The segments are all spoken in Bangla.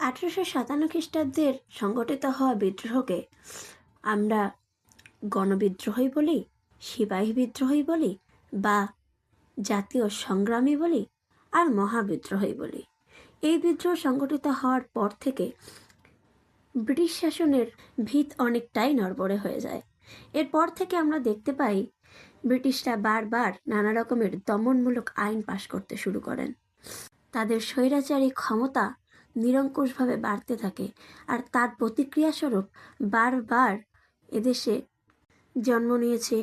আঠেরোশো সাতান্ন খ্রিস্টাব্দের সংগঠিত হওয়া বিদ্রোহকে আমরা গণবিদ্রোহই বলি, সিপাহী বিদ্রোহই বলি বা জাতীয় সংগ্রামী বলি আর মহাবিদ্রোহই বলি। এই বিদ্রোহ সংগঠিত হওয়ার পর থেকে ব্রিটিশ শাসনের ভিত অনেকটাই নড়বড়ে হয়ে যায়। এরপর থেকে আমরা দেখতে পাই ব্রিটিশরা বারবার নানা রকমের দমনমূলক আইন পাশ করতে শুরু করেন। তাদের স্বৈরাচারী ক্ষমতা নিরঙ্কুশভাবে বাড়তে থাকে। আর তার প্রতিক্রিয়াস্বরূপ বারবার এদেশে জন্ম নিয়েছে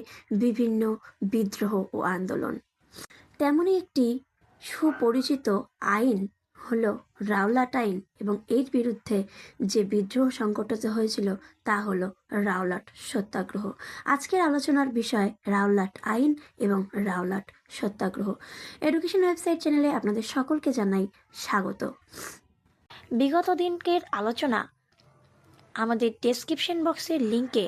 বিভিন্ন বিদ্রোহ ও আন্দোলন। তেমনই একটি সুপরিচিত আইন হলো রাওলাট আইন এবং এর বিরুদ্ধে যে বিদ্রোহ সংগঠিত হয়েছিল তা হলো রাওলাট সত্যাগ্রহ। আজকের আলোচনার বিষয় রাওলাট আইন এবং রাওলাট সত্যাগ্রহ। এডুকেশন ওয়েবসাইট চ্যানেলে আপনাদের সকলকে জানাই স্বাগত। বিগত দিনকের আলোচনা, আমাদের ডেসক্রিপশন বক্সের লিঙ্কে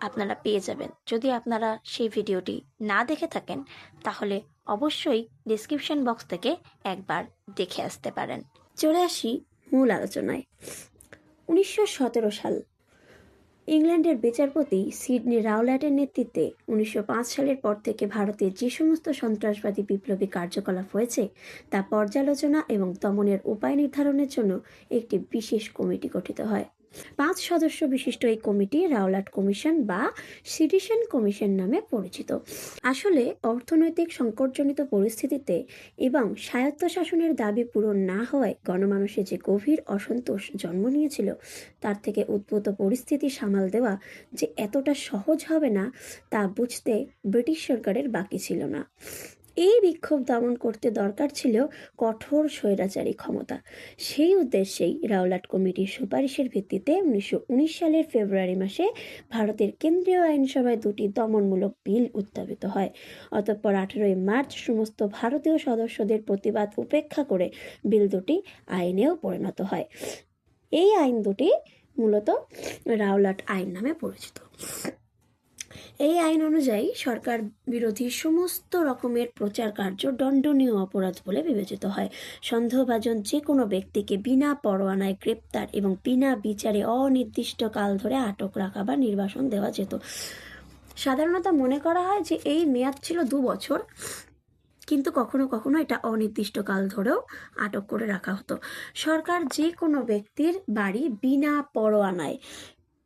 আপনারা পেয়ে যাবেন। যদি আপনারা সেই ভিডিওটি না দেখে থাকেন, তাহলে অবশ্যই ডেসক্রিপশন বক্স থেকে একবার দেখে আসতে পারেন। চলে আসি মূল আলোচনায়। উনিশশো সতেরো সাল ইংল্যান্ডের বিচারপতি সিডনি রাওল্যাটের নেতৃত্বে উনিশশো পাঁচ সালের পর থেকে ভারতে যে সমস্ত সন্ত্রাসবাদী বিপ্লবী কার্যকলাপ হয়েছে, তা পর্যালোচনা এবং দমনের উপায় নির্ধারণের জন্য একটি বিশেষ কমিটি গঠিত হয়। পাঁচ সদস্য বিশিষ্ট এই কমিটি রাওলাট কমিশন বা সিটিশন কমিশন নামে পরিচিত। আসলে অর্থনৈতিক সংকটজনিত পরিস্থিতিতে এবং স্বায়ত্তশাসনের দাবি পূরণ না হওয়ায় গণমানুষে যে গভীর অসন্তোষ জন্ম নিয়েছিল, তার থেকে উদ্ভূত পরিস্থিতি সামাল দেওয়া যে এতটা সহজ হবে না, তা বুঝতে ব্রিটিশ সরকারের বাকি ছিল না। এই বিক্ষোভ দমন করতে দরকার ছিল কঠোর স্বৈরাচারী ক্ষমতা। সেই উদ্দেশ্যেই রাওলাট কমিটির সুপারিশের ভিত্তিতে উনিশশো উনিশ সালের ফেব্রুয়ারি মাসে ভারতের কেন্দ্রীয় আইনসভায় দুটি দমনমূলক বিল উত্থাপিত হয়। অতঃপর আঠেরোই মার্চ সমস্ত ভারতীয় সদস্যদের প্রতিবাদ উপেক্ষা করে বিল দুটি আইনেও পরিণত হয়। এই আইন দুটি মূলত রাওলাট আইন নামে পরিচিত। এই আইন অনুযায়ী সরকার বিরোধী সমস্ত রকমের প্রচার কার্য দণ্ডনীয় অপরাধ বলে বিবেচিত হয়। সন্দেহভাজন যে কোনো ব্যক্তিকে বিনা পরোয়ানায় গ্রেপ্তার এবং বিনা বিচারে অনির্দিষ্টকাল ধরে আটক রাখা বা নির্বাসন দেওয়া যেত। সাধারণত মনে করা হয় যে এই মেয়াদ ছিল দু বছর, কিন্তু কখনো কখনো এটা অনির্দিষ্টকাল ধরেও আটক করে রাখা হতো। সরকার যে কোনো ব্যক্তির বাড়ি বিনা পরোয়ানায়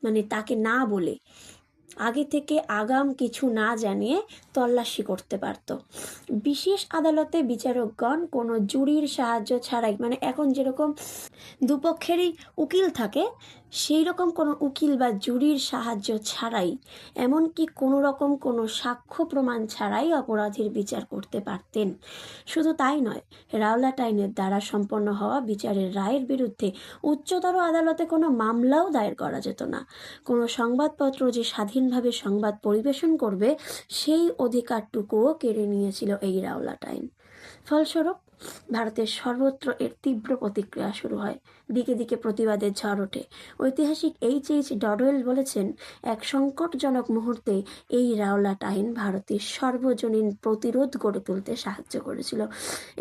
মানে তাকে না বলে আগে থেকে আগাম কিছু না জানিয়ে তল্লাশি করতে পারত। বিশেষ আদালতে বিচারকগণ কোনো জুরির সাহায্য ছাড়াই মানে এখন যেরকম দুপক্ষেরই উকিল থাকে সেই রকম কোনো উকিল বা জুরির সাহায্য ছাড়াই, এমনকি কোনো রকম কোনো সাক্ষ্য প্রমাণ ছাড়াই অপরাধীর বিচার করতে পারতেন। শুধু তাই নয় রাওলাট আইনের দ্বারা সম্পন্ন হওয়া বিচারের রায়ের বিরুদ্ধে উচ্চতর আদালতে কোনো মামলাও দায়ের করা যেত না। কোনো সংবাদপত্র যে স্বাধীনভাবে সংবাদ পরিবেশন করবে, সেই অধিকারটুকুও কেড়ে নিয়েছিল এই রাওলাট আইন ফলস্বরূপ ভারতের সর্বত্র এর তীব্র প্রতিক্রিয়া শুরু হয়। দিকে দিকে প্রতিবাদের ঝড় ওঠে। ঐতিহাসিক এইচ এইচ ডডওয়েল বলেছেন, এক সংকটজনক মুহূর্তে এই রাওলাট আইন ভারতের সর্বজনীন প্রতিরোধ গড়ে তুলতে সাহায্য করেছিল।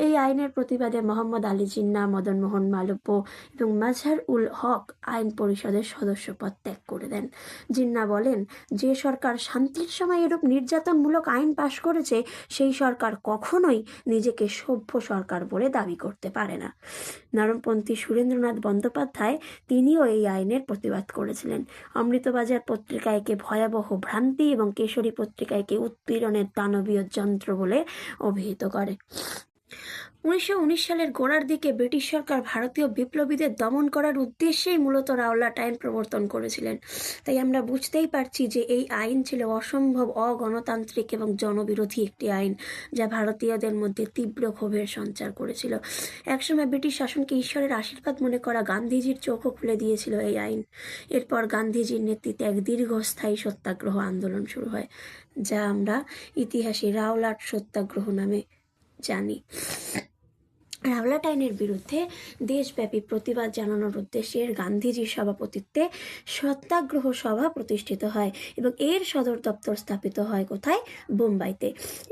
এই আইনের প্রতিবাদে মোহাম্মদ আলী জিন্না, মদন মোহন মালব্য এবং মাজহার উল হক আইন পরিষদের সদস্য পদ ত্যাগ করে দেন। জিন্না বলেন, যে সরকার শান্তির সময় এরূপ নির্যাতনমূলক আইন পাশ করেছে, সেই সরকার কখনোই নিজেকে সভ্য সরকার বলে দাবি করতে পারে না। নরমপন্থী সুরেন্দ্রনাথ বন্দ্যোপাধ্যায় তিনিও এই আইনের প্রতিবাদ করেছিলেন। অমৃতবাজার পত্রিকা একে ভয়াবহ ভ্রান্তি এবং কেশরী পত্রিকা একে উৎপীড়নের দানবীয় যন্ত্র বলে অভিহিত করে। উনিশশো উনিশ সালের গোড়ার দিকে ব্রিটিশ সরকার ভারতীয় বিপ্লবীদের দমন করার উদ্দেশ্যেই মূলত রাওলাট আইন প্রবর্তন করেছিলেন। তাই আমরা বুঝতেই পারছি যে এই আইন ছিল অসম্ভব, অগণতান্ত্রিক এবং জনবিরোধী একটি আইন যা ভারতীয়দের মধ্যে তীব্র ক্ষোভের সঞ্চার করেছিল। একসময় ব্রিটিশ শাসনকে ঈশ্বরের আশীর্বাদ মনে করা গান্ধীজির চোখও খুলে দিয়েছিল এই আইন। এরপর গান্ধীজির নেতৃত্বে এক দীর্ঘস্থায়ী সত্যাগ্রহ আন্দোলন শুরু হয়, যা আমরা ইতিহাসে রাওলাট সত্যাগ্রহ নামে জানি। রাওলাটাইনের বিরুদ্ধে দেশব্যাপী প্রতিবাদ জানানোর উদ্দেশ্যে গান্ধীজির সভাপতিত্বে সত্যাগ্রহ সভা প্রতিষ্ঠিত হয় এবং এর সদর দপ্তর স্থাপিত হয় কোথায়? বোম্বাইতে।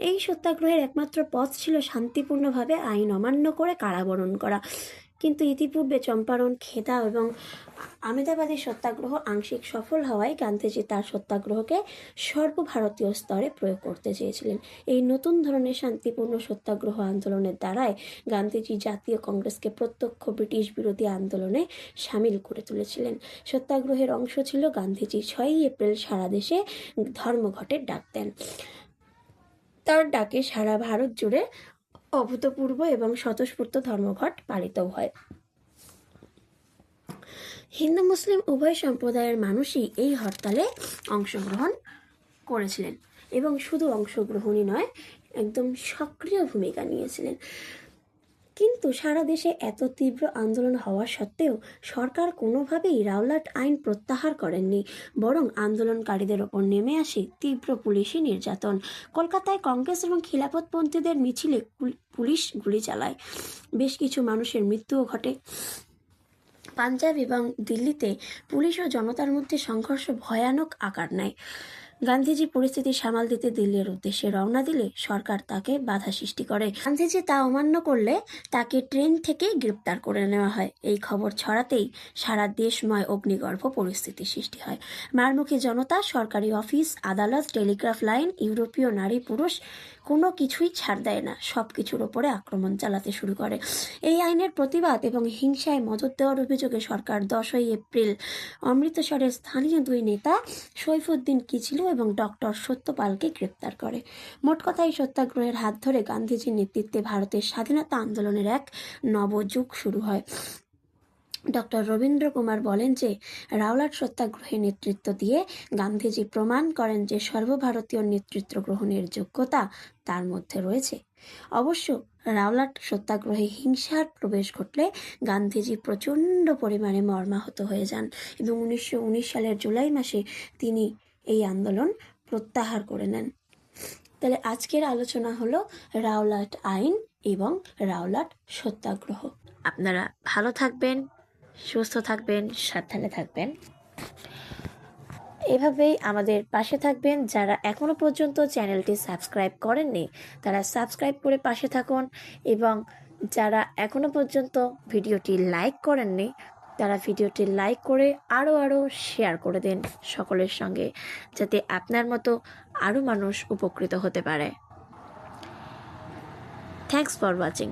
এই সত্যাগ্রহের একমাত্র পথ ছিল শান্তিপূর্ণভাবে আইন অমান্য করে কারাবরণ করা। কিন্তু ইতিপূর্বে চম্পারণ খেদা এবং আমেদাবাদী সত্যাগ্রহ আংশিক সফল হওয়ায় গান্ধীজি তার সত্যাগ্রহকে সর্বভারতীয় স্তরে প্রয়োগ করতে চেয়েছিলেন। এই নতুন ধরনের শান্তিপূর্ণ সত্যাগ্রহ আন্দোলনের দ্বারাই গান্ধীজি জাতীয় কংগ্রেসকে প্রত্যক্ষ ব্রিটিশ বিরোধী আন্দোলনে সামিল করে তুলেছিলেন। সত্যাগ্রহের অংশ ছিল গান্ধীজি ছয়ই এপ্রিল সারা দেশে ধর্মঘটের ডাক দেন। তার ডাকে সারা ভারত জুড়ে অভূতপূর্ব এবং স্বতঃস্ফূর্ত ধর্মঘট পালিত হয়। হিন্দু, মুসলিম উভয় সম্প্রদায়ের মানুষই এই হরতালে অংশগ্রহণ করেছিলেন এবং শুধু অংশগ্রহণই নয়, একদম সক্রিয় ভূমিকা নিয়েছিলেন। কিন্তু সারা দেশে এত তীব্র আন্দোলন হওয়া সত্ত্বেও সরকার কোনোভাবেই রাওলাট আইন প্রত্যাহার করেননি, বরং আন্দোলনকারীদের ওপর নেমে আসে তীব্র পুলিশি নির্যাতন। কলকাতায় কংগ্রেস এবং খিলাফতপন্থীদের মিছিলে পুল- পুলিশ গুলি চালায়। বেশ কিছু মানুষের মৃত্যুও ঘটে। পাঞ্জাব এবং দিল্লিতে পুলিশ ও জনতার মধ্যে সংঘর্ষ ভয়ানক আকার নেয়। গান্ধীজি পরিস্থিতি সামাল দিতে দিল্লির উদ্দেশ্যে রওনা দিলে সরকার তাকে বাধা সৃষ্টি করে। গান্ধীজি তা অমান্য করলে তাকে ট্রেন থেকেই গ্রেপ্তার করে নেওয়া হয়। এই খবর ছড়াতেই সারা দেশময় অগ্নিগর্ভ পরিস্থিতি সৃষ্টি হয়। মারমুখী জনতা, সরকারি অফিস, আদালত, টেলিগ্রাফ লাইন, ইউরোপীয় নারী পুরুষ কোনো কিছুই ছাড় দেয় না সব কিছুর ওপরে আক্রমণ চালাতে শুরু করে। এই আইনের প্রতিবাদ এবং হিংসায় মদত দেওয়ার অভিযোগে সরকার দশই এপ্রিল অমৃতসরের স্থানীয় দুই নেতা সৈফুদ্দিন কিচিলু এবং ডক্টর সত্যপালকে গ্রেপ্তার করে। মোট কথা এই সত্যাগ্রহের হাত ধরে গান্ধীজির নেতৃত্বে ভারতের স্বাধীনতা আন্দোলনের এক নবযুগ শুরু হয়। ডক্টর রবীন্দ্র কুমার বলেন যে, রাওলাট সত্যাগ্রহে নেতৃত্ব দিয়ে গান্ধীজি প্রমাণ করেন যে সর্বভারতীয় নেতৃত্ব গ্রহণের যোগ্যতা তার মধ্যে রয়েছে। অবশ্য রাওলাট সত্যাগ্রহে হিংসার প্রবেশ ঘটলে গান্ধীজি প্রচণ্ড পরিমাণে মর্মাহত হয়ে যান এবং উনিশশো উনিশ সালের জুলাই মাসে তিনি এই আন্দোলন প্রত্যাহার করে নেন। তাহলে আজকের আলোচনা হলো রাওলাট আইন এবং রাওলাট সত্যাগ্রহ। আপনারা ভালো থাকবেন, সুস্থ থাকবেন, সাবধানে থাকবেন। এভাবেই আমাদের পাশে থাকবেন। যারা এখনও পর্যন্ত চ্যানেলটি সাবস্ক্রাইব করেননি, তারা সাবস্ক্রাইব করে পাশে থাকুন এবং যারা এখনও পর্যন্ত ভিডিওটি লাইক করেননি তারা ভিডিওটি লাইক করে আরও আরও শেয়ার করে দিন সকলের সঙ্গে, যাতে আপনার মতো আরও মানুষ উপকৃত হতে পারে। Thanks for watching